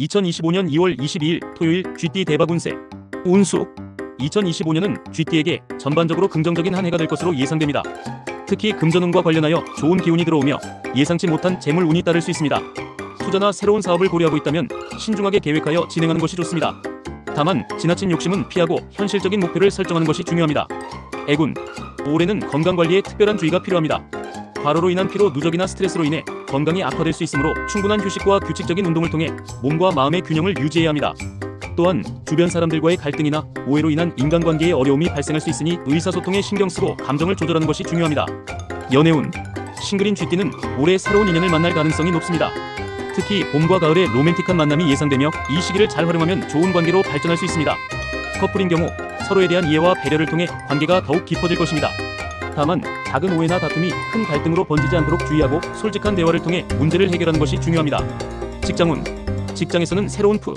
2025년 2월 22일 토요일 쥐띠 대박 운세 운수 2025년은 쥐띠에게 전반적으로 긍정적인 한 해가 될 것으로 예상됩니다. 특히 금전운과 관련하여 좋은 기운이 들어오며 예상치 못한 재물 운이 따를 수 있습니다. 투자나 새로운 사업을 고려하고 있다면 신중하게 계획하여 진행하는 것이 좋습니다. 다만 지나친 욕심은 피하고 현실적인 목표를 설정하는 것이 중요합니다. 애군 올해는 건강 관리에 특별한 주의가 필요합니다. 과로로 인한 피로 누적이나 스트레스로 인해 건강이 악화될 수 있으므로 충분한 휴식과 규칙적인 운동을 통해 몸과 마음의 균형을 유지해야 합니다. 또한 주변 사람들과의 갈등이나 오해로 인한 인간관계에 어려움이 발생할 수 있으니 의사소통에 신경 쓰고 감정을 조절하는 것이 중요합니다. 연애운 싱글인 쥐띠는 올해 새로운 인연을 만날 가능성이 높습니다. 특히 봄과 가을에 로맨틱한 만남이 예상되며 이 시기를 잘 활용하면 좋은 관계로 발전할 수 있습니다. 커플인 경우 서로에 대한 이해와 배려를 통해 관계가 더욱 깊어질 것입니다. 다만 작은 오해나 다툼이 큰 갈등으로 번지지 않도록 주의하고 솔직한 대화를 통해 문제를 해결하는 것이 중요합니다. 직장운 직장에서는 새로운 프